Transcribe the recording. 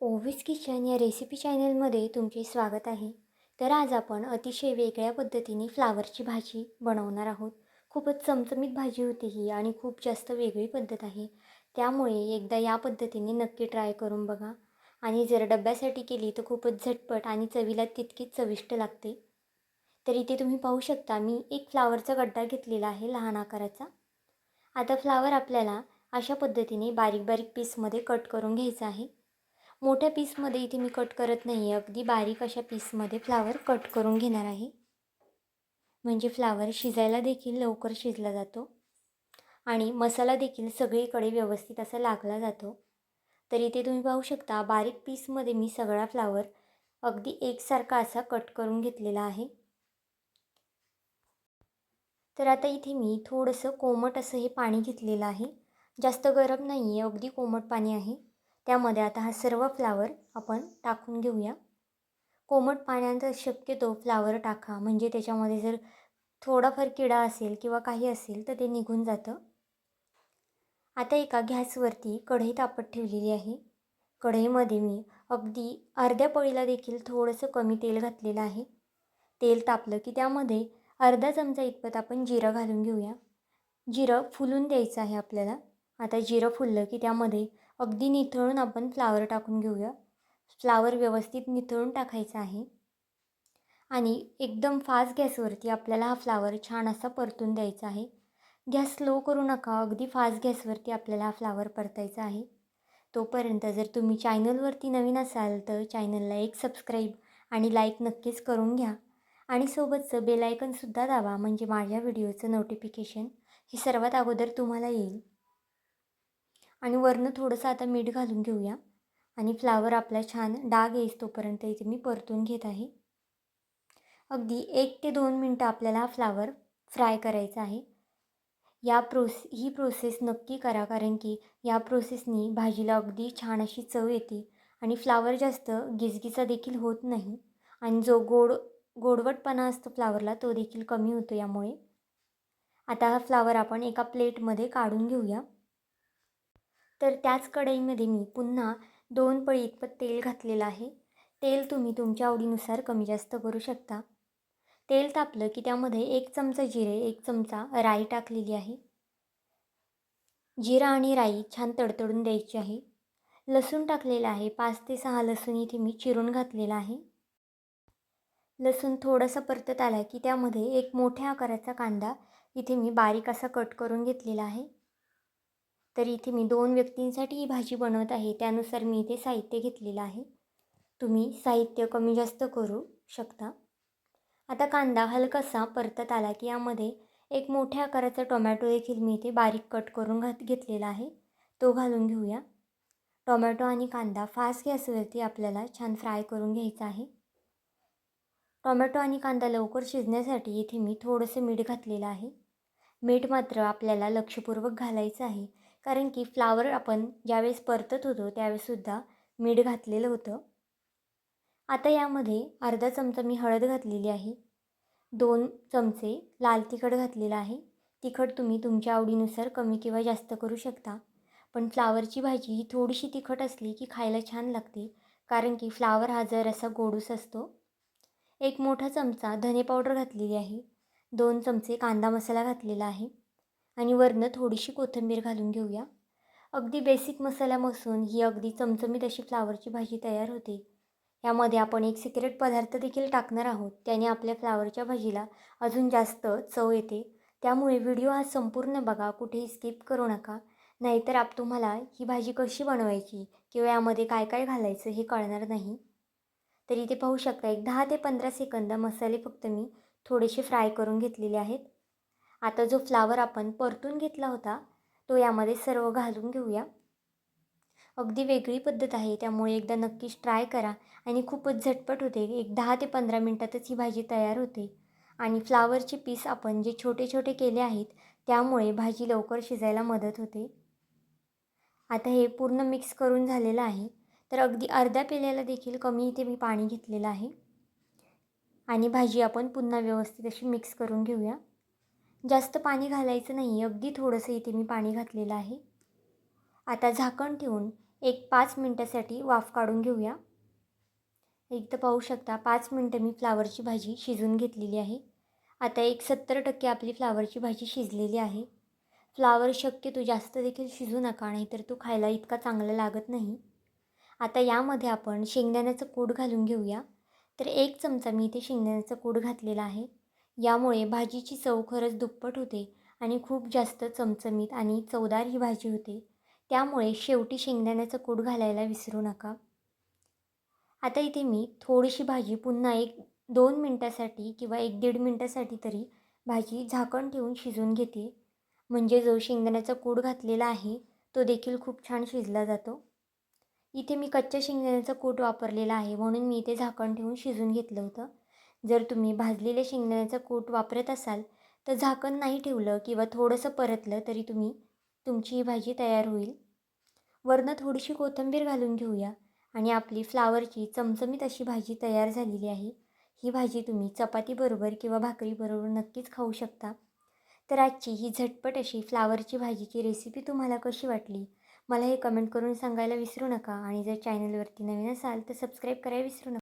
ओवीज kitchen या recipe चॅनलमध्ये तुमचे स्वागत आहे. तर आज आपण अतिशय वेगळ्या पद्धतीने फ्लावरची भाजी बनवणार आहोत. खूपच चमचमीत भाजी होती ही आणि खूप जास्त वेगळी पद्धत आहे. त्यामुळे एकदा या पद्धतीने नक्की ट्राय करून बघा. आणि जर डब्यासाठी केली तर खूपच झटपट आणि चवीला तितकीच चविष्ट लागते. तर इथे तुम्ही पाहू शकता मी एक फ्लावरचा गड्डा घेतलेला आहे लहान आकाराचा. आता फ्लावर आपल्याला अशा पद्धतीने बारीक बारीक पीसमध्ये कट करून घ्यायचं आहे. मोठ्या पीसमध्ये इथे मी कट करत नाही आहे अगदी बारीक अशा पीसमध्ये फ्लावर कट करून घेणार आहे. म्हणजे फ्लावर शिजायला देखील लवकर शिजला जातो. आणि मसाला देखील सगळीकडे व्यवस्थित असा लागला जातो. तर इथे तुम्ही पाहू शकता बारीक पीसमध्ये मी सगळा फ्लावर अगदी एकसारखा असा कट करून घेतलेला आहे. तर आता इथे मी थोडंसं कोमट असं हे पाणी घेतलेलं आहे. जास्त गरम नाही आहे अगदी कोमट पाणी आहे. त्यामध्ये आता हा सर्व फ्लावर आपण टाकून घेऊया. कोमट पाण्यात शक्यतो फ्लावर टाका. म्हणजे त्याच्यामध्ये जर थोडाफार किडा असेल किंवा काही असेल तर ते निघून जातं. आता एका गॅसवरती कढई तापत ठेवलेली आहे. कढईमध्ये मी अगदी अर्ध्या पळीला देखील थोडंसं कमी तेल घातलेलं आहे. तेल तापलं की त्यामध्ये अर्धा चमचा इतपत आपण जिरं घालून घेऊया. जिरं फुलून द्यायचं आहे आपल्याला. आता जिरं फुललं की त्यामध्ये अगदी निथळून आपण फ्लावर टाकून घेऊया. फ्लावर व्यवस्थित निथळून टाकायचा आहे. आणि एकदम फास्ट गॅसवरती आपल्याला हा फ्लावर छान असा परतून द्यायचा आहे. गॅस स्लो करू नका अगदी फास्ट गॅसवरती आपल्याला हा फ्लावर परतायचा आहे. तोपर्यंत जर तुम्ही चॅनलवरती नवीन असाल तर चॅनलला एक सबस्क्राईब आणि लाईक नक्कीच करून घ्या. आणि सोबतचं बेलायकनसुद्धा दाबा म्हणजे माझ्या व्हिडिओचं नोटिफिकेशन हे सर्वात अगोदर तुम्हाला येईल. आणि वरनं थोडंसं आता मीठ घालून घेऊया. आणि फ्लावर आपला छान डाग येईस तोपर्यंत इथे मी परतून घेत आहे. अगदी एक ते दोन मिनटं आपल्याला हा फ्लावर फ्राय करायचा आहे. या प्रोस ही प्रोसेस नक्की करा कारण की या प्रोसेसनी भाजीला अगदी छान अशी चव येते आणि फ्लावर जास्त गिजगिचा देखील होत नाही. आणि जो गोड गोडवटपणा असतो फ्लावरला तो देखील कमी होतो यामुळे. आता हा फ्लावर आपण एका प्लेटमध्ये काढून घेऊया. तर त्याच कढईमध्ये मी पुन्हा दोन पळी इतपत तेल घातलेलं आहे. तेल तुम्ही तुमच्या आवडीनुसार कमी जास्त करू शकता. तेल तापलं की त्यामध्ये एक चमचा जिरे एक चमचा राई टाकलेली आहे. जिरा आणि राई छान तडतडून द्यायची आहे. लसूण टाकलेलं आहे पाच ते सहा लसूण इथे मी चिरून घातलेला आहे. लसूण थोडंसं परतत आला की त्यामध्ये एक मोठ्या आकाराचा कांदा इथे मी बारीक असा कट करून घेतलेला आहे. तर इथे मी दोन व्यक्तींसाठी ही भाजी बनवत आहे. त्यानुसार मी इथे साहित्य घेतलेलं आहे. तुम्ही साहित्य कमी जास्त करू शकता. आता कांदा हलकासा परतत आला की यामध्ये एक मोठ्या आकाराचा टोमॅटो देखील मी इथे बारीक कट करून घात घेतलेला आहे. तो घालून घेऊया. टोमॅटो आणि कांदा फास्ट गॅसवरती आपल्याला छान फ्राय करून घ्यायचा आहे. टोमॅटो आणि कांदा लवकर शिजण्यासाठी इथे मी थोडंसं मीठ घातलेलं आहे. मीठ मात्र आपल्याला लक्षपूर्वक घालायचं आहे. कारण की फ्लावर आपण ज्यावेळेस परतत होतो त्यावेळेससुद्धा मीठ घातलेलं होतं. आता यामध्ये अर्धा चमचा मी हळद घातलेली आहे. दोन चमचे लाल तिखट घातलेलं आहे. तिखट तुम्ही तुमच्या आवडीनुसार कमी किंवा जास्त करू शकता. पण फ्लावरची भाजी ही थोडीशी तिखट असली की खायला छान लागते कारण की फ्लावर हा जर असा गोडूस असतो. एक मोठा चमचा धने पावडर घातलेली आहे. दोन चमचे कांदा मसाला घातलेला आहे. आणि वरनं थोडीशी कोथिंबीर घालून घेऊया. अगदी बेसिक मसाल्यापासून ही अगदी चमचमीत अशी फ्लावरची भाजी तयार होते. यामध्ये आपण एक सिक्रेट पदार्थ देखील टाकणार आहोत. त्याने आपल्या फ्लावरच्या भाजीला अजून जास्त चव येते. त्यामुळे व्हिडिओ हा संपूर्ण बघा. कुठेही स्किप करू नका. नाहीतर आप तुम्हाला ही भाजी कशी बनवायची किंवा यामध्ये काय काय घालायचं हे कळणार नाही. तर इथे पाहू शकता एक दहा ते पंधरा सेकंद मसाले फक्त मी थोडेसे फ्राय करून घेतलेले आहेत. आता जो फ्लावर आपण परतून घेतला होता तो यामध्ये सर्व घालून घेऊया. अगदी वेगळी पद्धत आहे त्यामुळे एकदा नक्कीच ट्राय करा आणि खूपच झटपट होते. एक दहा ते पंधरा मिनटातच ही भाजी तयार होते. आणि फ्लावरचे पीस आपण जे छोटे छोटे केले आहेत त्यामुळे भाजी लवकर शिजायला मदत होते. आता हे पूर्ण मिक्स करून झालेलं आहे. तर अगदी अर्ध्या पेल्याला देखील कमी इथे मी पाणी घेतलेलं आहे. आणि भाजी आपण पुन्हा व्यवस्थित अशी मिक्स करून घेऊया. जास्त पाणी घालायचं नाही अगदी थोडंसं इथे मी पाणी घातलेलं आहे. आता झाकण ठेवून एक पाच मिनटासाठी वाफ काढून घेऊया. एक तर पाहू शकता पाच मिनटं मी फ्लावरची भाजी शिजून घेतलेली आहे. आता एक सत्तर टक्के आपली फ्लावरची भाजी शिजलेली आहे. फ्लावर शक्यतो जास्त देखील शिजू नका नाही तर तो खायला इतका चांगला लागत नाही. आता यामध्ये आपण शेंगदाण्याचं कूड घालून घेऊया. तर एक चमचा मी इथे शेंगदाण्याचं कूड घातलेला आहे. यामुळे भाजीची चव खरंच दुप्पट होते आणि खूप जास्त चमचमीत आणि चवदार ही भाजी होते. त्यामुळे शेवटी शेंगदाण्याचं कूट घालायला विसरू नका. आता इथे मी थोडीशी भाजी पुन्हा एक दोन मिनटासाठी किंवा एक दीड मिनटासाठी तरी भाजी झाकण ठेवून शिजून घेते. म्हणजे जो शेंगदाण्याचा कूड घातलेला आहे तो देखील खूप छान शिजला जातो. इथे मी कच्च्या शेंगदाण्याचा कूट वापरलेला आहे म्हणून मी इथे झाकण ठेवून शिजून घेतलं होतं. जर तुम्ही भाजलेल्या शेंगदाण्याचं कूट वापरत असाल तर झाकण नाही ठेवलं किंवा थोडंसं परतलं तरी तुम्ही तुमची ही भाजी तयार होईल. वरनं थोडीशी कोथिंबीर घालून घेऊया आणि आपली फ्लावरची चमचमीत अशी भाजी तयार झालेली आहे. ही भाजी तुम्ही चपातीबरोबर किंवा भाकरीबरोबर नक्कीच खाऊ शकता. तर आजची ही झटपट अशी फ्लावरची भाजीची रेसिपी तुम्हाला कशी वाटली? मला हे कमेंट करून सांगायला विसरू नका आणि जर चॅनलवरती नवीन असाल तर सबस्क्राईब करायला विसरू नका.